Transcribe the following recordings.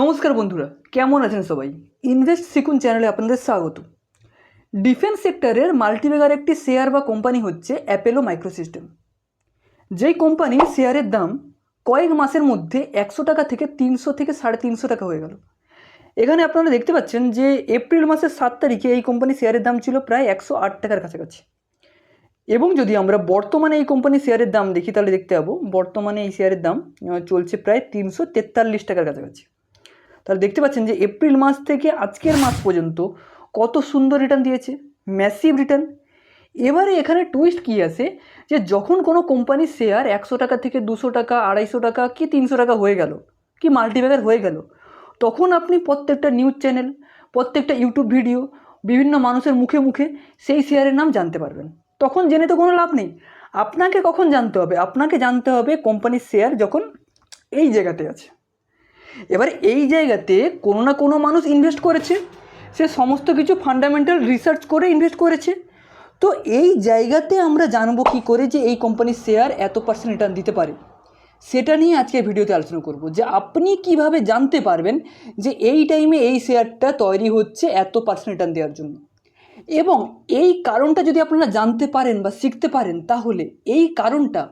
নমস্কার বন্ধুরা, কেমন আছেন সবাই? ইনভেস্ট শিখুন চ্যানেলে আপনাদের স্বাগত। ডিফেন্স সেক্টরের মাল্টিবেগার একটি শেয়ার বা কোম্পানি হচ্ছে অ্যাপেলো মাইক্রোসিস্টেম যেই কোম্পানির শেয়ারের দাম কয়েক মাসের মধ্যে একশো টাকা থেকে তিনশো থেকে সাড়ে তিনশো টাকা হয়ে গেল। এখানে আপনারা দেখতে পাচ্ছেন যে এপ্রিল মাসের সাত তারিখে এই কোম্পানির শেয়ারের দাম ছিল প্রায় একশো আট টাকার কাছাকাছি। এবং যদি আমরা বর্তমানে এই কোম্পানির শেয়ারের দাম দেখি, তাহলে দেখতে পাবো বর্তমানে এই শেয়ারের দাম চলছে প্রায় তিনশো তেতাল্লিশ টাকার কাছাকাছি। তাহলে দেখতে পাচ্ছেন যে এপ্রিল মাস থেকে আজকের মাস পর্যন্ত কত সুন্দর রিটার্ন দিয়েছে ম্যাসিভ রিটার্ন এবারে এখানে টুইস্ট কী আছে? যে যখন কোনো কোম্পানির শেয়ার একশো টাকা থেকে দুশো টাকা, আড়াইশো টাকা কি তিনশো টাকা হয়ে গেল, কি মাল্টিব্যাগার হয়ে গেল, তখন আপনি প্রত্যেকটা নিউজ চ্যানেল প্রত্যেকটা ইউটিউব ভিডিও বিভিন্ন মানুষের মুখে মুখে সেই শেয়ারের নাম জানতে পারবেন। তখন জেনে তো কোনো লাভ নেই। আপনাকে কখন জানতে হবে? আপনাকে জানতে হবে কোম্পানির শেয়ার যখন এই জায়গাতে আছে। এবার এই জায়গাতে কোনো না কোনো মানুষ ইনভেস্ট করেছে। সে সমস্ত কিছু ফান্ডামেন্টাল রিসার্চ করে ইনভেস্ট করেছে। তো এই জায়গাতে আমরা জানব কী করে যে এই কোম্পানির শেয়ার এত পার্সেন্ট রিটার্ন দিতে পারে। সেটা নিয়ে আজকে ভিডিওতে আলোচনা করব যে আপনি কীভাবে জানতে পারবেন যে এই টাইমে এই শেয়ারটা তৈরি হচ্ছে এত পার্সেন্ট রিটার্ন দেওয়ার জন্য। এবং এই কারণটা যদি আপনারা জানতে পারেন বা শিখতে পারেন, তাহলে এই কারণটা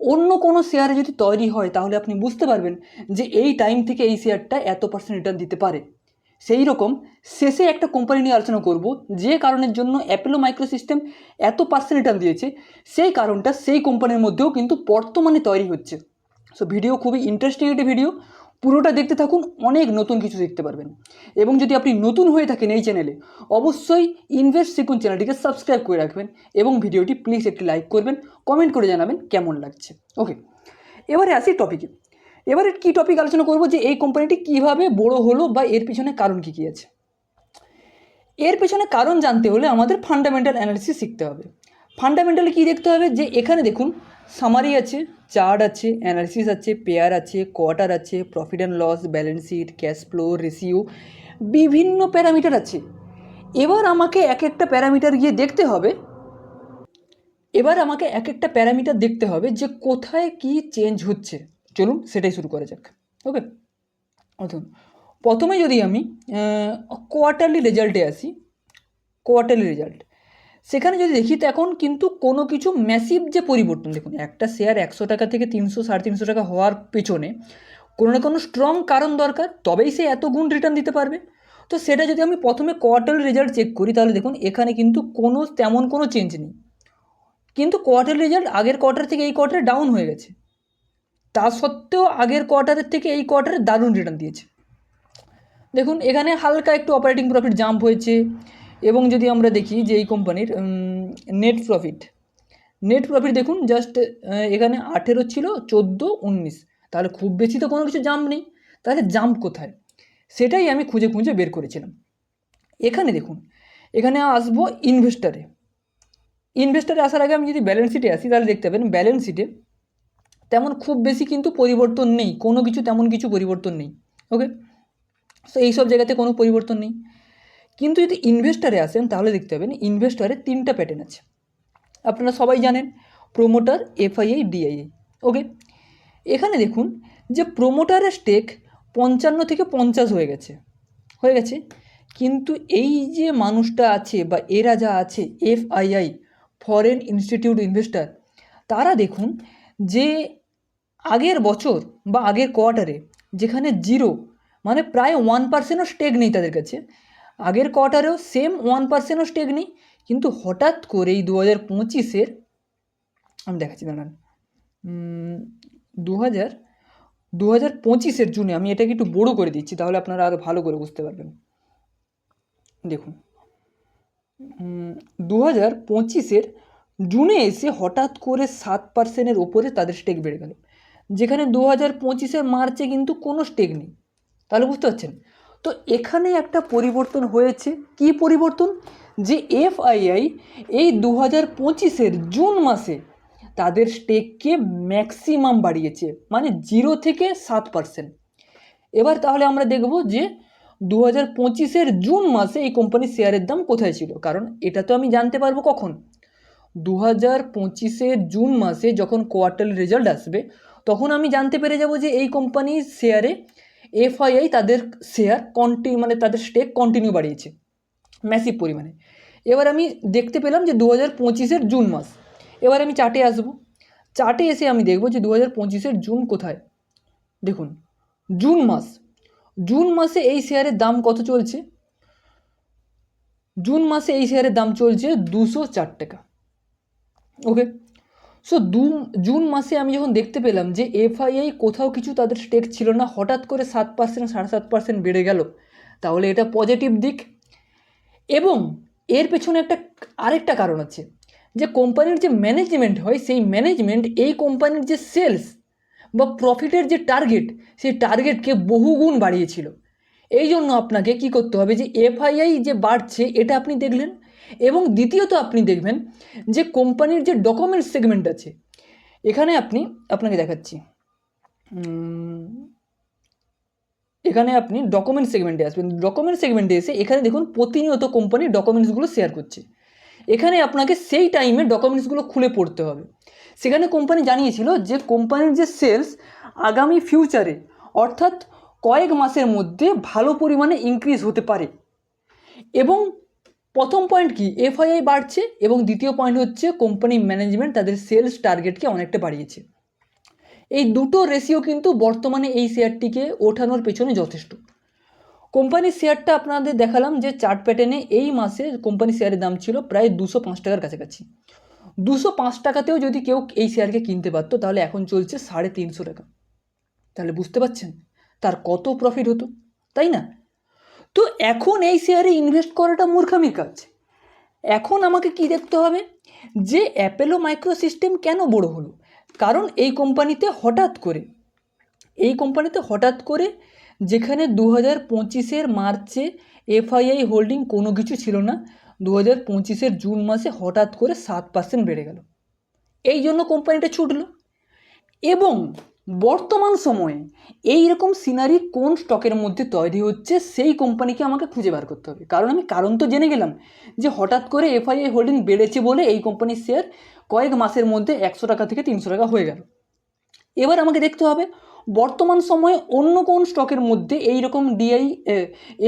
অন্য কোনো শেয়ারে যদি তৈরি হয়, তাহলে আপনি বুঝতে পারবেন যে এই টাইম থেকে এই শেয়ারটা এত পার্সেন্ট রিটার্ন দিতে পারে। সেই রকম শেষে একটা কোম্পানি নিয়ে আলোচনা করব, যে কারণের জন্য অ্যাপেলো মাইক্রোসিস্টেম এত পার্সেন্ট রিটার্ন দিয়েছে, সেই কারণটা সেই কোম্পানির মধ্যেও কিন্তু বর্তমানে তৈরি হচ্ছে। সো ভিডিও খুবই ইন্টারেস্টিং একটি ভিডিও পুরোটা দেখতে থাকুন, অনেক নতুন কিছু দেখতে পারবেন। এবং যদি আপনি নতুন হয়ে থাকেন এই চ্যানেলে, অবশ্যই ইনভেস্ট শিখুন চ্যানেলটিকে সাবস্ক্রাইব করে রাখবেন এবং ভিডিওটি প্লিজ একটি লাইক করবেন কমেন্ট করে জানাবেন কেমন লাগছে। ওকে এবারে আসি টপিকে এবারে কী টপিক আলোচনা করব যে এই কোম্পানিটি কীভাবে বড় হলো বা এর পিছনে কারণ কী কী আছে? এর পেছনে কারণ জানতে হলে আমাদের ফান্ডামেন্টাল অ্যানালিসিস শিখতে হবে। ফান্ডামেন্টালি কী দেখতে হবে? যে এখানে দেখুন সামারি আছে, চার্ট আছে অ্যানালিসিস আছে পেয়ার আছে কোয়ার্টার আছে profit and loss balance sheet cash flow ratio বিভিন্ন প্যারামিটার আছে। এবার আমাকে এক একটা প্যারামিটার গিয়ে দেখতে হবে। এবার আমাকে এক একটা প্যারামিটার দেখতে হবে যে কোথায় কি চেঞ্জ হচ্ছে। চলুন সেটাই শুরু করা যাক। ওকে অথুন প্রথমে যদি আমি কোয়ার্টারলি রেজাল্টে আসি কোয়ার্টারলি রেজাল্ট সেখানে যদি দেখি, তো এখন কিন্তু কোনো কিছু ম্যাসিভ যে পরিবর্তন, দেখুন, একটা শেয়ার একশো টাকা থেকে তিনশো, সাড়ে তিনশো টাকা হওয়ার পেছনে কোনো না কোনো স্ট্রং কারণ দরকার, তবেই সে এত গুণ রিটার্ন দিতে পারবে। তো সেটা যদি আমি প্রথমে কোয়ার্টারলি রেজাল্ট চেক করি, তাহলে দেখুন, এখানে কিন্তু কোনো, তেমন কোনো চেঞ্জ নেই। কিন্তু কোয়ার্টার রেজাল্ট আগের কোয়ার্টার থেকে এই কোয়ার্টারে ডাউন হয়ে গেছে। তা সত্ত্বেও আগের কোয়ার্টারের থেকে এই কোয়ার্টারে দারুণ রিটার্ন দিয়েছে। দেখুন, এখানে হালকা একটু অপারেটিং প্রফিট জাম্প হয়েছে। এবং যদি আমরা দেখি যে এই কোম্পানির নেট প্রফিট নেট প্রফিট দেখুন জাস্ট এখানে আঠেরো ছিল, চোদ্দ, উনিশ। তাহলে খুব বেশি তো কোনো কিছু জাম্প নেই। তাহলে জাম্প কোথায়? সেটাই আমি খুঁজে খুঁজে বের করেছিলাম। এখানে দেখুন, এখানে আসব ইনভেস্টারে ইনভেস্টারে আসার আগে আমি যদি ব্যালেন্স শিটে আসি, তাহলে দেখতে পাবেন ব্যালেন্স শিটে তেমন খুব বেশি কিন্তু পরিবর্তন নেই। কোনো কিছু তেমন কিছু পরিবর্তন নেই। ওকে সো এইসব জায়গাতে কোনো পরিবর্তন নেই। কিন্তু যদি ইনভেস্টারে আসেন, তাহলে দেখতে পাবেন ইনভেস্টারে তিনটা প্যাটার্ন আছে। আপনারা সবাই জানেন প্রোমোটার এফআইআই ডিআইআই ওকে এখানে দেখুন যে প্রোমোটারের স্টেক পঞ্চান্ন থেকে পঞ্চাশ হয়ে গেছে হয়ে গেছে। কিন্তু এই যে মানুষটা আছে বা এরা যা আছে এফআইআই ফরেন ইনস্টিটিউট ইনভেস্টার তারা দেখুন যে আগের বছর বা আগের কোয়ার্টারে যেখানে জিরো মানে প্রায় ওয়ান পার্সেন্টও স্টেক নেই তাদের কাছে আগের কোয়ার্টারেও সেম ওয়ান পার্সেন্টও স্টেক নেই কিন্তু হঠাৎ করে এই দু হাজার পঁচিশের, আমি দেখাচ্ছি, দাঁড়ান দু হাজার দু হাজার পঁচিশের জুনে আমি এটাকে একটু বড়ো করে দিচ্ছি, তাহলে আপনারা আরও ভালো করে বুঝতে পারবেন। দেখুন দু হাজার পঁচিশের জুনে এসে হঠাৎ করে সাত পার্সেন্টের ওপরে তাদের স্টেক বেড়ে গেল। যেখানে দু হাজার পঁচিশের মার্চে কিন্তু কোনো স্টেক নেই। তাহলে বুঝতে পারছেন? তো এখানে একটা পরিবর্তন হয়েছে। কি পরিবর্তন? যে এফআইআই এই দু হাজার পঁচিশের জুন মাসে তাদের স্টেককে ম্যাক্সিমাম বাড়িয়েছে মানে জিরো থেকে সাত পার্সেন্ট এবার তাহলে আমরা দেখব যে দু হাজার পঁচিশের জুন মাসে এই কোম্পানির শেয়ারের দাম কোথায় ছিল, কারণ এটা তো আমি জানতে পারব কখন। দু হাজার পঁচিশের জুন মাসে যখন কোয়ার্টার রেজাল্ট আসবে, তখন আমি জানতে পেরে যাব যে এই কোম্পানির শেয়ারে এফআইআই তাদের শেয়ার কন্টি মানে তাদের স্টেক কন্টিনিউ বাড়িয়েছে ম্যাসিভ পরিমাণে। এবার আমি দেখতে পেলাম যে দু হাজার পঁচিশের জুন মাস, এবার আমি চার্টে আসব। চার্টে এসে আমি দেখব যে দু হাজার পঁচিশের জুন কোথায়। দেখুন, জুন মাস, জুন মাসে এই শেয়ারের দাম কত চলছে? জুন মাসে এই শেয়ারের দাম চলছে দুশো চার টাকা। ওকে সো দু জুন মাসে আমি যখন দেখতে পেলাম যে এফআইআই কোথাও কিছু তাদের স্টেক ছিল না, হঠাৎ করে সাত পার্সেন্ট সাড়ে সাত পার্সেন্ট বেড়ে গেল, তাহলে এটা পজিটিভ দিক। এবং এর পেছনে একটা আরেকটা কারণ আছে, যে কোম্পানির যে ম্যানেজমেন্ট হয়, সেই ম্যানেজমেন্ট এই কোম্পানির যে সেলস বা প্রফিটের যে টার্গেট সেই টার্গেটকে বহুগুণ বাড়িয়েছিল। এই জন্য আপনাকে কি করতে হবে যে এফআইআই যে বাড়ছে, এটা আপনি দেখলেন এবং দ্বিতীয়ত আপনি দেখবেন যে কোম্পানির যে ডকুমেন্টস সেগমেন্ট আছে, এখানে আপনি, আপনাকে দেখাচ্ছি। এখানে আপনি ডকুমেন্ট সেগমেন্টে আসবেন। ডকুমেন্ট সেগমেন্টে এসে এখানে দেখুন প্রতিনিয়ত কোম্পানি ডকুমেন্টসগুলো শেয়ার করছে। এখানে আপনাকে সেই টাইমে ডকুমেন্টসগুলো খুলে পড়তে হবে। সেখানে কোম্পানি জানিয়েছিল যে কোম্পানির যে সেলস আগামী ফিউচারে, অর্থাৎ কয়েক মাসের মধ্যে ভালো পরিমাণে ইনক্রিজ হতে পারে। এবং প্রথম পয়েন্ট কি? এফআইআই বাড়ছে এবং দ্বিতীয় পয়েন্ট হচ্ছে কোম্পানি ম্যানেজমেন্ট তাদের সেলস টার্গেটকে অনেকটা বাড়িয়েছে। এই দুটো রেশিও কিন্তু বর্তমানে এই শেয়ারটিকে ওঠানোর পেছনে যথেষ্ট। কোম্পানির শেয়ারটা আপনাদের দেখালাম যে চার্ট প্যাটার্নে এই মাসে কোম্পানি শেয়ারের দাম ছিল প্রায় দুশো পাঁচ টাকার কাছাকাছি। দুশো পাঁচ টাকাতেও যদি কেউ এই শেয়ারকে কিনতে পারতো তাহলে এখন চলছে সাড়ে তিনশো টাকা। তাহলে বুঝতে পারছেন? তার কত প্রফিট হতো? তাই না? তো এখন এই শেয়ারে ইনভেস্ট করাটা মূর্খামির কাজ। এখন আমাকে কি দেখতে হবে? যে অ্যাপেলো মাইক্রো সিস্টেম কেন বড় হলো? কারণ এই কোম্পানিতে হঠাৎ করে, এই কোম্পানিতে হঠাৎ করে যেখানে দু হাজার পঁচিশের মার্চে এফআইআই হোল্ডিং কোনো কিছু ছিল না দু হাজার পঁচিশের জুন মাসে হঠাৎ করে সাত পার্সেন্ট বেড়ে গেল। এই জন্য কোম্পানিটা ছুটলো। এবং বর্তমান সময়ে এই রকম সিনারি কোন স্টকের মধ্যে তৈরি হচ্ছে সেই কোম্পানিকে আমাকে খুঁজে বার করতে হবে। কারণ আমি কারণ তো জেনে গেলাম যে হঠাৎ করে এফআইআই হোল্ডিং বেড়েছে বলে এই কোম্পানির শেয়ার কয়েক মাসের মধ্যে একশো টাকা থেকে তিনশো টাকা হয়ে গেল। এবার আমাকে দেখতে হবে বর্তমান সময়ে অন্য কোন স্টকের মধ্যে এই রকম ডিআই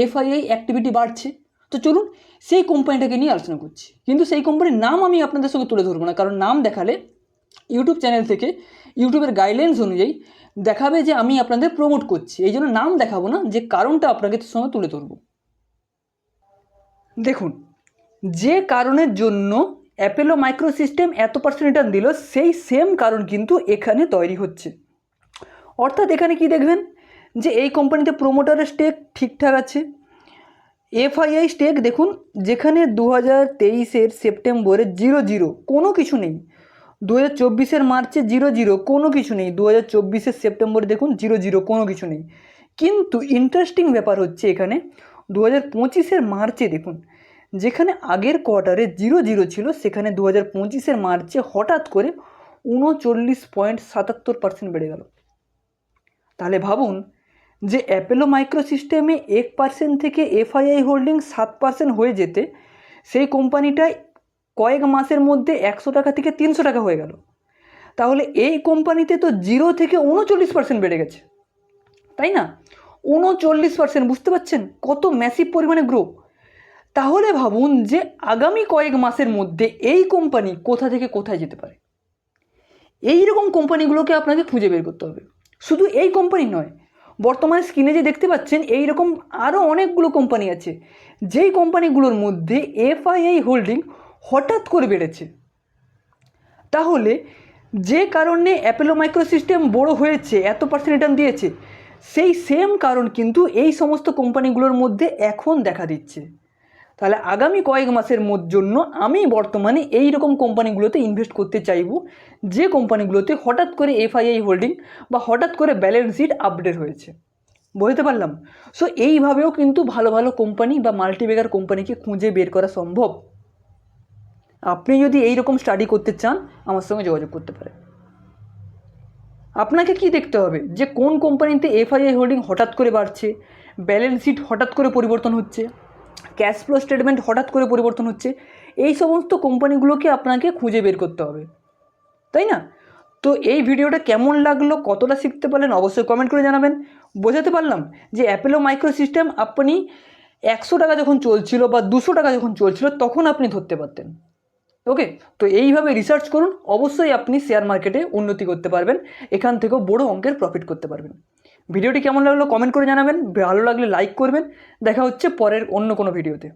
এফআইআই অ্যাক্টিভিটি বাড়ছে। তো চলুন সেই কোম্পানিটাকে নিয়ে আলোচনা করছি। কিন্তু সেই কোম্পানির নাম আমি আপনাদের সঙ্গে তুলে ধরবো না, কারণ নাম দেখালে ইউটিউব চ্যানেল থেকে ইউটিউবের গাইডলাইন্স অনুযায়ী দেখাবে যে আমি আপনাদের প্রমোট করছি। এই জন্য নাম দেখাবো না, যে কারণটা আপনাকে সঙ্গে তুলে ধরবো। দেখুন, যে কারণের জন্য অ্যাপেলো মাইক্রো সিস্টেম এত পার্সেন্ট রিটার্ন দিল, সেই সেম কারণ কিন্তু এখানে তৈরি হচ্ছে। অর্থাৎ এখানে কি দেখবেন? যে এই কোম্পানিতে প্রোমোটারের স্টেক ঠিকঠাক আছে। এফআইআই স্টেক দেখুন, যেখানে দু হাজার তেইশের সেপ্টেম্বরে জিরো জিরো কোনো কিছু নেই। দু হাজার চব্বিশের মার্চে জিরো জিরো কোনো কিছু নেই। দু হাজার চব্বিশের সেপ্টেম্বরে দেখুন, জিরো জিরো কোনো কিছু নেই। কিন্তু ইন্টারেস্টিং ব্যাপার হচ্ছে এখানে দু হাজার পঁচিশের মার্চে দেখুন, যেখানে আগের কোয়ার্টারে জিরো জিরো ছিল, সেখানে দু হাজার পঁচিশের মার্চে হঠাৎ করে উনচল্লিশ পয়েন্ট সাতাত্তর পার্সেন্ট বেড়ে গেল। তাহলে ভাবুন যে অ্যাপেলো মাইক্রো সিস্টেমে এক পার্সেন্ট থেকে এফআইআই হোল্ডিং সাত পার্সেন্ট হয়ে যেতে, সেই কোম্পানিটায় কয়েক মাসের মধ্যে একশো টাকা থেকে তিনশো টাকা হয়ে গেল। তাহলে এই কোম্পানিতে তো জিরো থেকে উনচল্লিশ পার্সেন্ট বেড়ে গেছে। তাই না? উনচল্লিশ পার্সেন্ট বুঝতে পারছেন? কত ম্যাসিভ পরিমাণে গ্রো তাহলে ভাবুন যে আগামী কয়েক মাসের মধ্যে এই কোম্পানি কোথা থেকে কোথায় যেতে পারে। এই রকম কোম্পানিগুলোকে আপনাকে খুঁজে বের করতে হবে। শুধু এই কোম্পানি নয়, বর্তমানে স্ক্রিনে যে দেখতে পাচ্ছেন এই রকম আরও অনেকগুলো কোম্পানি আছে। যেই কোম্পানিগুলোর মধ্যে এফআইআই হোল্ডিং হঠাৎ করে বেড়েছে। তাহলে যে কারণে অ্যাপেলো মাইক্রো সিস্টেম বড় হয়েছে, এত পার্সেন্ট রিটার্ন দিয়েছে, সেই সেম কারণ কিন্তু এই সমস্ত কোম্পানিগুলোর মধ্যে এখন দেখা দিচ্ছে। তাহলে আগামী কয়েক মাসের জন্য আমি বর্তমানে এই রকম কোম্পানিগুলোতে ইনভেস্ট করতে চাইব, যে কোম্পানিগুলোতে হঠাৎ করে এফআইআই হোল্ডিং বা হঠাৎ করে ব্যালেন্স শিট আপডেট হয়েছে। বুঝতে পারলাম? সো এইভাবেও কিন্তু ভালো ভালো কোম্পানি বা মাল্টিবেগার কোম্পানিকে খুঁজে বের করা সম্ভব। আপনি যদি এই রকম স্টাডি করতে চান, আমার সঙ্গে যোগাযোগ করতে পারেন। আপনাকে কি দেখতে হবে? যে কোন কোম্পানিতে এফআইআই হোল্ডিং হঠাৎ করে বাড়ছে ব্যালেন্স শিট হঠাৎ করে পরিবর্তন হচ্ছে ক্যাশ ফ্লো স্টেটমেন্ট হঠাৎ করে পরিবর্তন হচ্ছে, এই সমস্ত কোম্পানিগুলোকে আপনাকে খুঁজে বের করতে হবে। তাই না? তো এই ভিডিওটা কেমন লাগল, কতটা শিখতে পারলেন, অবশ্যই কমেন্ট করে জানাবেন। বোঝাতে পারলাম যে অ্যাপেলো মাইক্রো সিস্টেম আপনি একশো টাকা যখন চলছিল বা দুশো টাকা যখন চলছিল, তখন আপনি ধরতে পারতেন। ওকে তো এইভাবে রিসার্চ করুন, অবশ্যই আপনি শেয়ার মার্কেটে উন্নতি করতে পারবেন, এখান থেকেও বড় অঙ্কের প্রফিট করতে পারবেন। ভিডিওটি কেমন লাগল কমেন্ট করে জানাবেন, ভালো লাগলে লাইক করবেন, দেখা হচ্ছে পরের অন্য কোনো ভিডিওতে